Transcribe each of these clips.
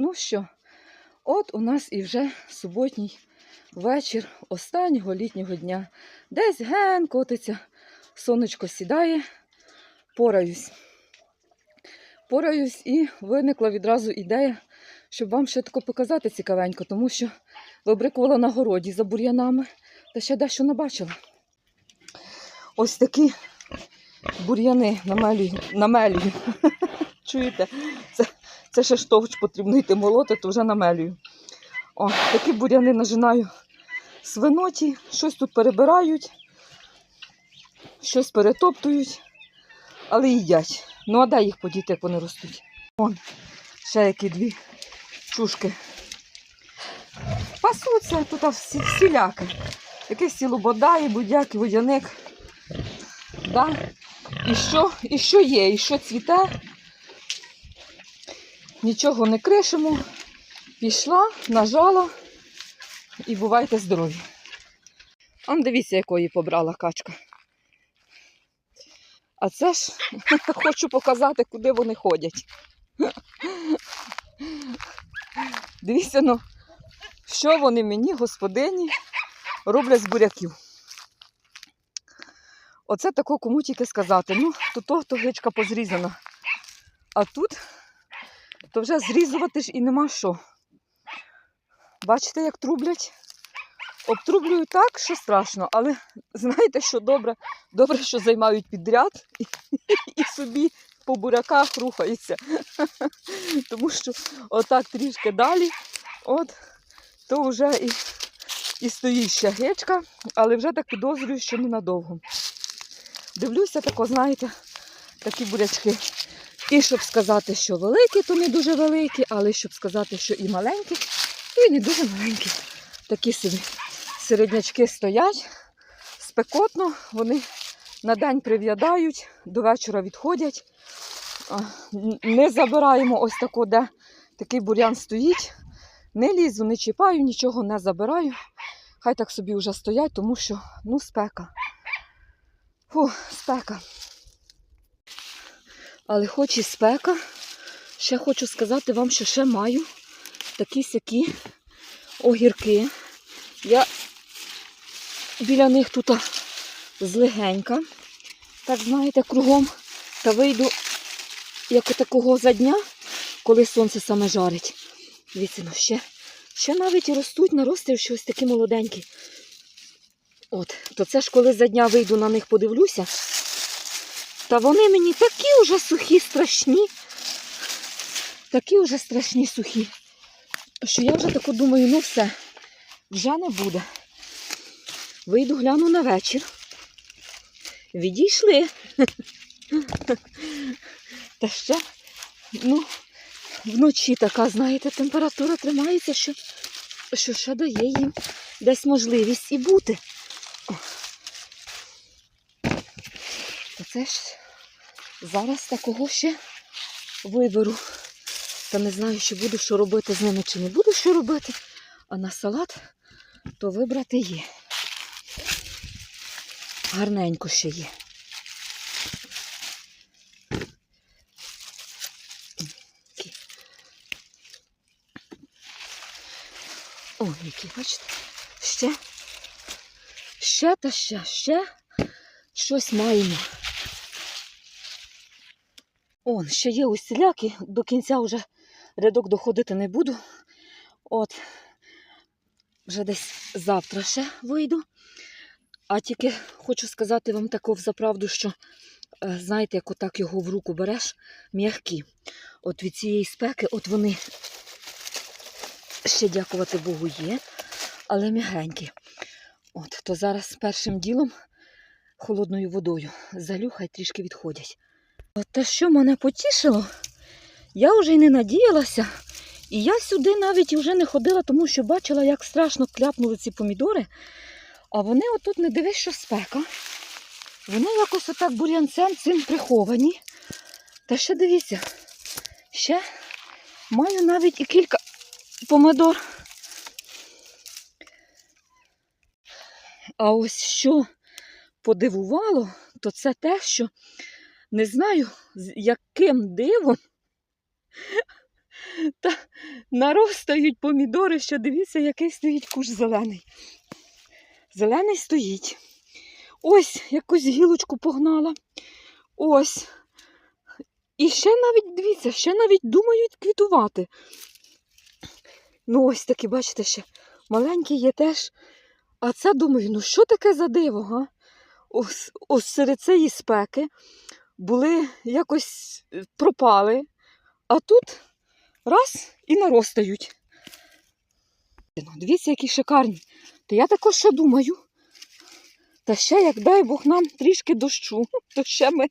Ну що, от у нас і вже суботній вечір останнього літнього дня. Десь ген котиться, сонечко сідає, пораюсь. Пораюсь і виникла відразу ідея, щоб вам ще тако показати цікавенько, тому що вибрикувала на городі за бур'янами та ще дещо набачила. Ось такі бур'яни намелюю. намелюю. Чуєте? Це, ще штовч потрібно йти молоти, то вже намелюю. О, такі бур'яни нажинаю свиноті, щось тут перебирають, щось перетоптують, але їдять. Ну, а де їх подіти, як вони ростуть? Вон, ще які дві чушки. Пасуться тут всі, всіляки. Якийсь сілобода, і будяк, водяник. Да? І що, і що є, і що цвіте? Нічого не кришимо. Пішла, нажала і бувайте здорові. Он дивіться, якої побрала качка. А це ж хочу показати, куди вони ходять. Дивіться, ну, що вони мені, господині, роблять з буряків. Оце тако кому тільки сказати. Ну, то то, гичка позрізана. А тут то вже зрізувати ж і нема що. Бачите, як трублять? Обтрублюю так, що страшно, але знаєте, що добре? Добре, що займають підряд і, і собі по буряках рухаються. Тому що отак трішки далі, от, то вже і, і стоїть ще гечка, але вже так підозрюю, що ненадовго. Дивлюся, тако, знаєте, такі бурячки. І щоб сказати, що великі, то не дуже великі, але щоб сказати, що і маленькі, і не дуже маленькі. Такі собі середнячки стоять, спекотно, вони на день прив'ядають, до вечора відходять. Не забираємо ось тако, де такий бурян стоїть. Не лізу, не чіпаю, нічого не забираю. Хай так собі вже стоять, тому що ну спека. Фу, спека. Але хоч і спека, ще хочу сказати вам, що ще маю такі сякі огірки. Я біля них тут злегенька, так знаєте, кругом. Та вийду як такого за дня, коли сонце саме жарить. Дивіться, ну ще, ще навіть ростуть, наростив щось такі молоденькі. От, то це ж коли за дня вийду на них подивлюся. Та вони мені такі вже сухі, страшні. Такі вже страшні сухі. Що я вже тако думаю, ну все, вже не буде. Вийду гляну на вечір. Відійшли. Та ще, ну, вночі така, знаєте, температура тримається, що, що ще дає їм десь можливість і бути. Це ж зараз такого ще виберу. Та не знаю, чи буду що робити з ними, чи не буду що робити. А на салат то вибрати є. Гарненько ще є. О, які, бачите? Ще, ще та ще, ще щось маємо. Он, ще є усіляки, до кінця вже рядок доходити не буду. От, вже десь завтра ще вийду. А тільки хочу сказати вам таку взаправду, що, е, знаєте, як отак його в руку береш, м'які. От від цієї спеки, от вони ще, дякувати Богу, є, але м'ягенькі. От, то зараз першим ділом холодною водою залю, хай трішки відходять. Те, що мене потішило, я вже й не надіялася. І я сюди навіть вже не ходила, тому що бачила, як страшно кляпнули ці помідори. А вони отут не дивись, що спека. Вони якось отак бур'янцем цим приховані. Та ще дивіться, ще маю навіть і кілька помидор. А ось що подивувало, то це те, що не знаю, з яким дивом Та наростають помідори, що дивіться, який стоїть куш зелений. Зелений стоїть. Ось якусь гілочку погнала. Ось. І ще навіть, дивіться, ще навіть думають квітувати. Ну, ось такі, бачите, ще маленькі є теж. А це думаю, ну що таке за диво, га? Ось, ось серед цієї спеки були якось е, пропали, а тут раз і наростають. Дивіться, які шикарні. То я також ще думаю. Та ще, як дай Бог нам трішки дощу, то ще ми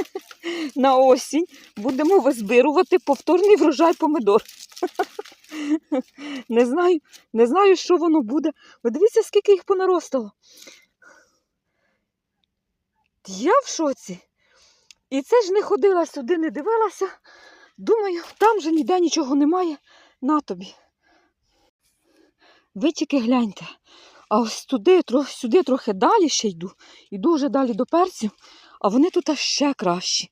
на осінь будемо визбирувати повторний врожай помидор. Не знаю, не знаю, що воно буде. Ви дивіться, скільки їх понаростало. Я в шоці. І це ж не ходила сюди, не дивилася. Думаю, там же ніде нічого немає. На тобі. Ви тільки гляньте. А ось туди, сюди трохи далі ще йду. Йду вже далі до перців, а вони тут ще кращі.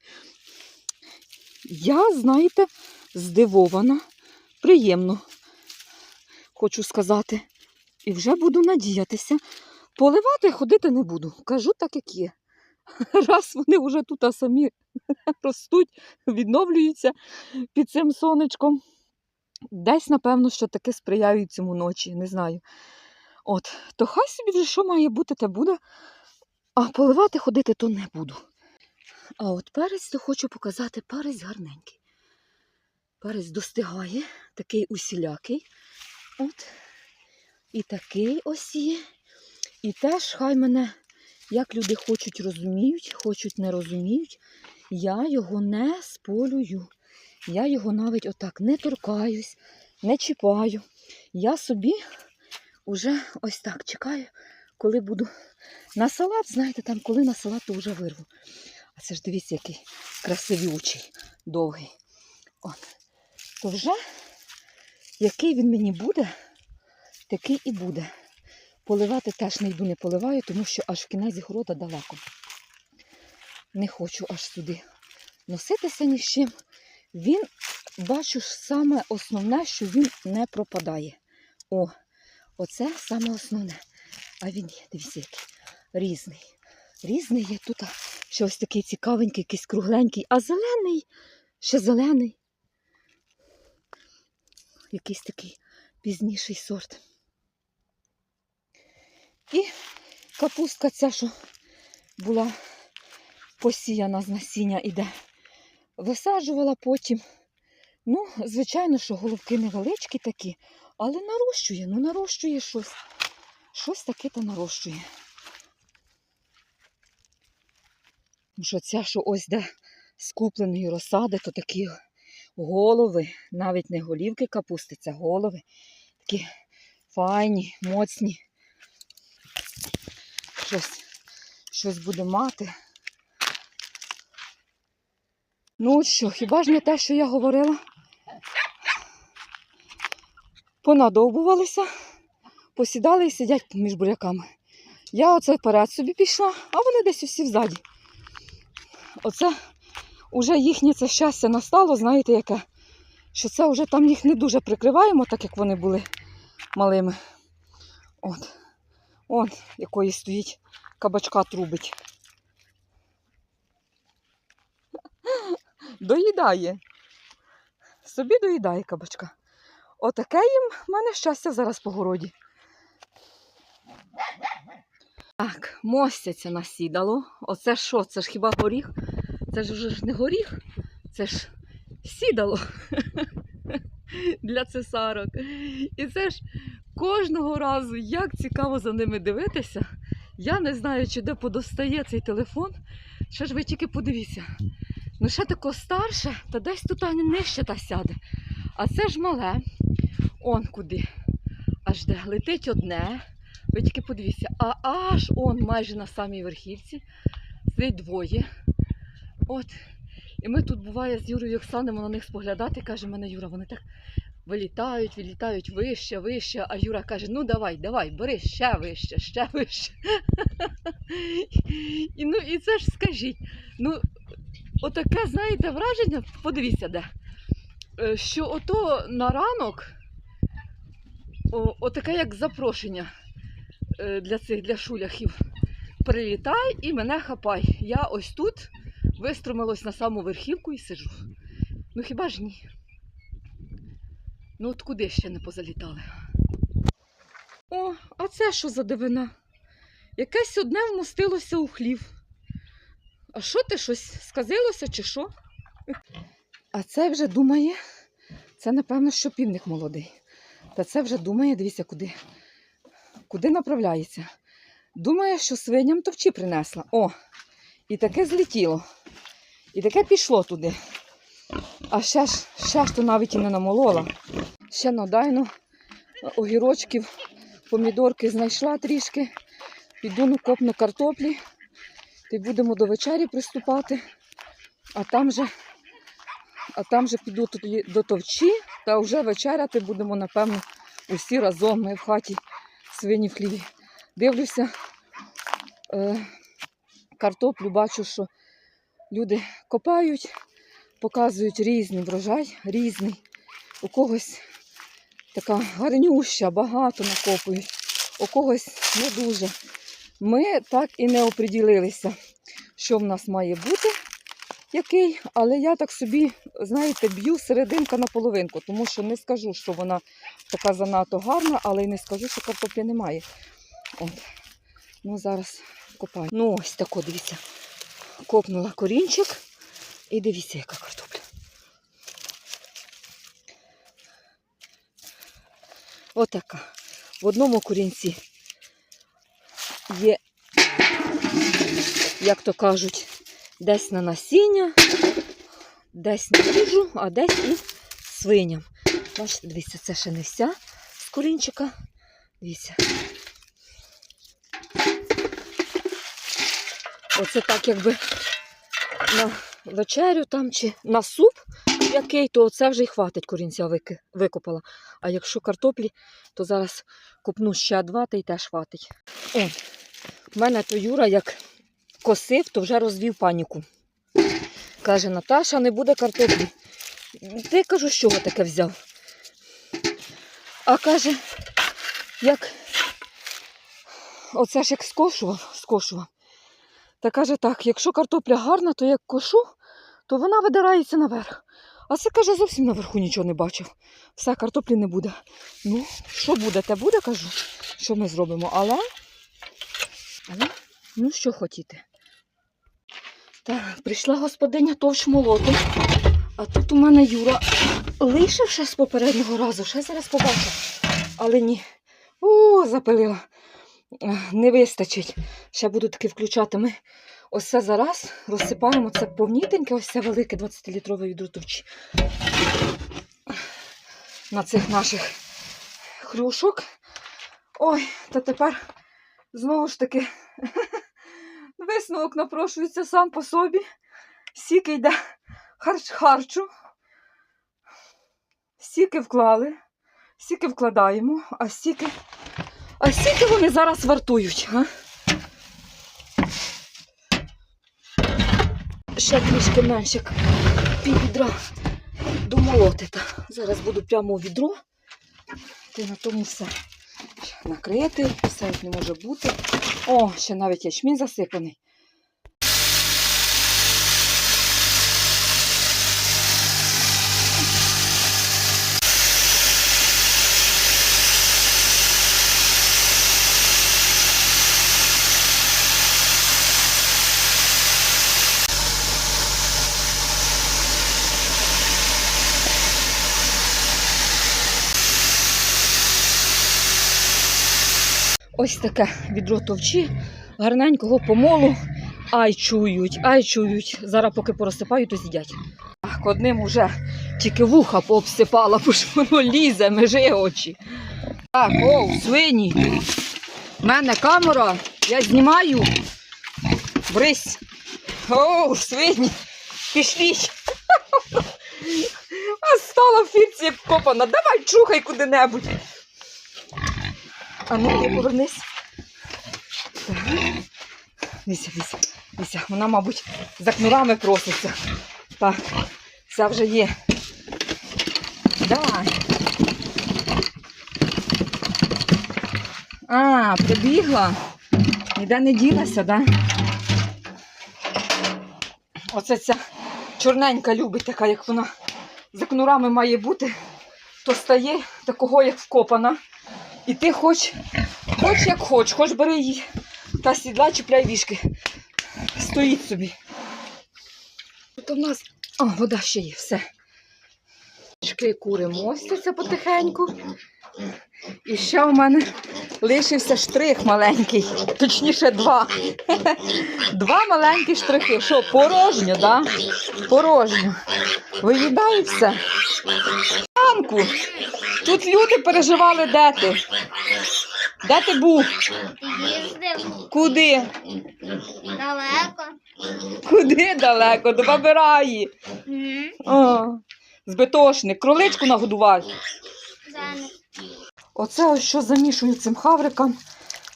Я, знаєте, здивована, приємно, хочу сказати. І вже буду надіятися. Поливати ходити не буду. Кажу так, як є. Раз вони вже тут самі ростуть, відновлюються під цим сонечком. Десь, напевно, що таки сприяють цьому ночі, не знаю. От, то хай собі вже що має бути, те буде. А поливати ходити то не буду. А от перець то хочу показати, перець гарненький. Перець достигає, такий усілякий. От. І такий ось є. І теж хай мене, як люди хочуть, розуміють, хочуть не розуміють, я його не сполюю. Я його навіть отак не торкаюсь, не чіпаю. Я собі уже ось так чекаю, коли буду на салат, знаєте, там коли на салат, то вже вирву. А це ж дивіться, який красивючий, довгий. От. То вже який він мені буде, такий і буде. Поливати теж не йду, не поливаю, тому що аж в кінець города далеко. Не хочу аж сюди носитися ні з чим. Він, бачу саме основне, що він не пропадає. О, оце саме основне. А він є, дивіться, який різний. Різний є тут ще ось такий цікавенький, якийсь кругленький, а зелений, ще зелений. Якийсь такий пізніший сорт. І капустка ця, що була посіяна з насіння іде. Висаджувала потім. Ну, звичайно, що головки невеличкі такі, але нарощує, ну нарощує щось. Щось таке то нарощує. Тому що ця, що ось де з розсади, то такі голови, навіть не голівки капусти, це голови. Такі файні, моцні. Щось, щось буде мати. Ну от що, хіба ж не те, що я говорила? Понадовбувалися, посідали і сидять між буряками. Я оце вперед собі пішла, а вони десь усі взаді. Оце вже їхнє це щастя настало, знаєте, яке? Що це вже там їх не дуже прикриваємо, так як вони були малими. От. Он, якої стоїть кабачка трубить. Доїдає. Собі доїдає кабачка. Отаке їм в мене щастя зараз по городі. Так, мостяться насідало. Оце що? Це ж хіба горіх? Це ж вже ж не горіх, це ж сідало для цесарок. І це ж кожного разу, як цікаво за ними дивитися. Я не знаю, чи де подостає цей телефон. Ще ж ви тільки подивіться. Ну, ще тако старше, та десь тут нижче та сяде. А це ж мале. Он куди. Аж де летить одне. Ви тільки подивіться, а аж он майже на самій верхівці. Сидить двоє. От. І ми тут буває з Юрою і Оксаною на них споглядати. Каже мене Юра, вони так вилітають, вилітають вище, вище. А Юра каже: ну давай, давай, бери ще вище, ще вище. І, ну, і це ж скажіть. Ну, отаке, знаєте, враження, подивіться де. е, що ото на ранок о, отаке як запрошення е, для цих для шуляхів. Прилітай і мене хапай. Я ось тут виструмилась на саму верхівку і сижу. Ну хіба ж ні? Ну от куди ще не позалітали? О, а це що за дивина? Якесь одне вмостилося у хлів. А що ти щось сказилося чи що? А це вже думає, це напевно, що півник молодий. Та це вже думає, дивіться, куди. Куди направляється. Думає, що свиням товчі принесла. О, і таке злетіло. І таке пішло туди. А ще ж, ще ж то навіть і не намолола. Ще надайно огірочків, помідорки знайшла трішки. Піду ну, копну картоплі. Та будемо до вечері приступати. А там же, а там же піду до товчі, та вже вечеряти будемо, напевно, усі разом. Ми в хаті свині в хліві. Дивлюся е, картоплю, бачу, що люди копають, показують різний врожай, різний. У когось така гарнюща, багато накопують, у когось не дуже. Ми так і не оприділилися, що в нас має бути, який, але я так собі, знаєте, б'ю серединка на половинку, тому що не скажу, що вона така занадто гарна, але й не скажу, що картоплі немає. От. Ну, зараз копаю. Ну, ось тако, дивіться. Копнула корінчик і дивіться, яка картопля. Отака. В одному корінці є, як то кажуть, десь на насіння, десь на їжу, а десь і свиням. Бачите, дивіться, це ще не вся з корінчика. Дивіться. Оце так, якби на вечерю там чи на суп який, то це вже й хватить корінця викопала. А якщо картоплі, то зараз купну ще два, та й теж хватить. О, в мене то Юра як косив, то вже розвів паніку. Каже, Наташа, не буде картоплі. Ти кажу, з чого таке взяв? А каже, як оце ж як скошував, скошував. Та каже так, якщо картопля гарна, то як кошу, то вона видирається наверх. А це каже, зовсім наверху нічого не бачив. Все, картоплі не буде. Ну, що буде, те буде, кажу. Що ми зробимо? Але, але ну що хотіти. Так, прийшла господиня товщ молотом. А тут у мене Юра лишив ще з попереднього разу, ще зараз побачу. Але ні. О, запалила. Не вистачить. Ще буду таки включати. Ми ось це зараз розсипаємо це повнітеньке, ось це велике 20-літрове відро товчі. На цих наших хрюшок. Ой, та тепер знову ж таки висновок напрошується сам по собі. Сіки йде харч харчу. Сіки вклали, сіки вкладаємо, а сіки. А скільки вони зараз вартують? А? Ще трішки менше як пів відра домолотити. Зараз буду прямо у відро. Ти на тому все накрити, все не може бути. О, ще навіть ячмінь засипаний. Ось таке відро товчі, гарненького помолу. Ай чують, ай чують. Зараз поки порозсипаю, то з'їдять. Одним уже тільки вуха пообсипала, бо ж воно лізе, межи очі. Так, о, свині. У мене камера, я знімаю. Брись. О, свині. Пішліть. А стала в фірці як копана. Давай чухай куди-небудь. А ну ти повернись. Дивіться, дивіться, дивіться. Вона, мабуть, за кнурами проситься. Так, це вже є. Давай. А, прибігла. Ніде не ділася, да? Оце ця чорненька любить така, як вона за кнурами має бути, то стає такого, як вкопана. І ти хоч, хоч як хоч, хоч бери її та сідла, чіпляй вішки. Стоїть собі. Тут у нас. О, вода ще є, все. Чки кури мостяться потихеньку. І ще у мене лишився штрих маленький, точніше два. Два маленькі штрихи. Що, порожньо, да? Порожньо. Виїдаю все. Янку, тут люди переживали, де ти? Де ти був? Їздив Куди? далеко. Куди далеко? До бабираї. О, збитошник. Кроличку нагодував. Оце ось що замішую цим хавриком.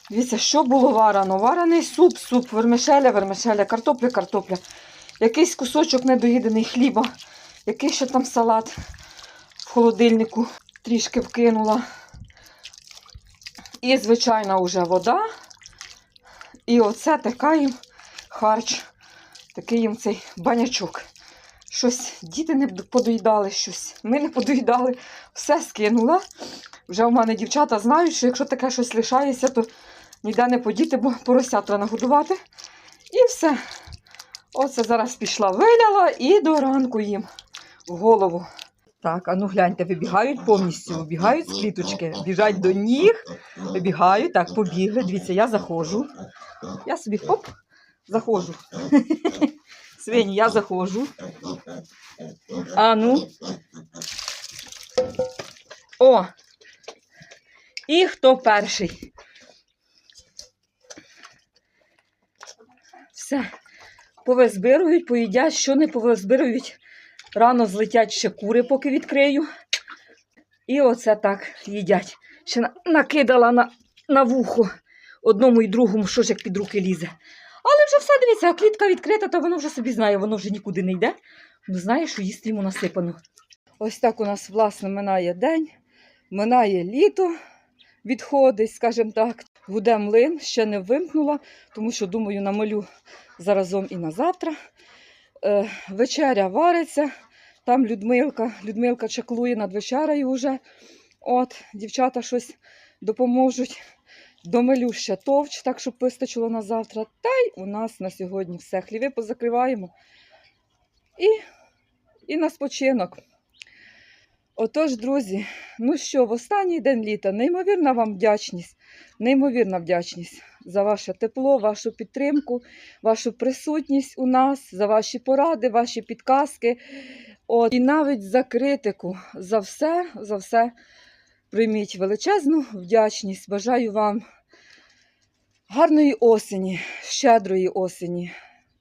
Дивіться, що було варено? Варений суп, суп, вермишеля, вермишеля, картопля, картопля. Якийсь кусочок недоїдений хліба, який ще там салат в холодильнику трішки вкинула. І звичайна вже вода. І оце така їм харч, такий їм цей банячок. Щось діти не подоїдали, щось. Ми не подоїдали, все скинула. Вже в мене дівчата знають, що якщо таке щось лишається, то ніде не подіти, бо поросят треба нагодувати. І все. Оце зараз пішла, виляла і до ранку їм в голову. Так, а ну гляньте, вибігають повністю, вибігають з кліточки, біжать до ніг, вибігають, так, побігли. Дивіться, я заходжу. Я собі хоп, заходжу. Свині, я заходжу. А ну. О, і хто перший? Все. Повизбирують, поїдять, що не повизбирують. Рано злетять ще кури, поки відкрию. І оце так їдять. Ще накидала на, на вухо одному і другому, що ж як під руки лізе. Але вже все дивіться, клітка відкрита, то воно вже собі знає, воно вже нікуди не йде. Воно знає, що їсти йому насипано. Ось так у нас, власне, минає день, минає літо відходить, скажімо так. Гуде млин, ще не вимкнула, тому що, думаю, намалю заразом і на завтра. Е, вечеря вариться, там Людмилка, Людмилка чаклує над вечерею вже. От, дівчата щось допоможуть. Домилю ще товч, так щоб вистачило на завтра. Та й у нас на сьогодні все. Хліви позакриваємо. І, і на спочинок. Отож, друзі, ну що, в останній день літа неймовірна вам вдячність, неймовірна вдячність за ваше тепло, вашу підтримку, вашу присутність у нас, за ваші поради, ваші підказки. От, і навіть за критику, за все, за все прийміть величезну вдячність. Бажаю вам гарної осені, щедрої осені.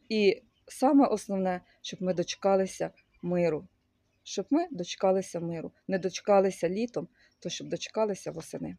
І саме основне, щоб ми дочекалися миру щоб ми дочекалися миру. Не дочекалися літом, то щоб дочекалися восени.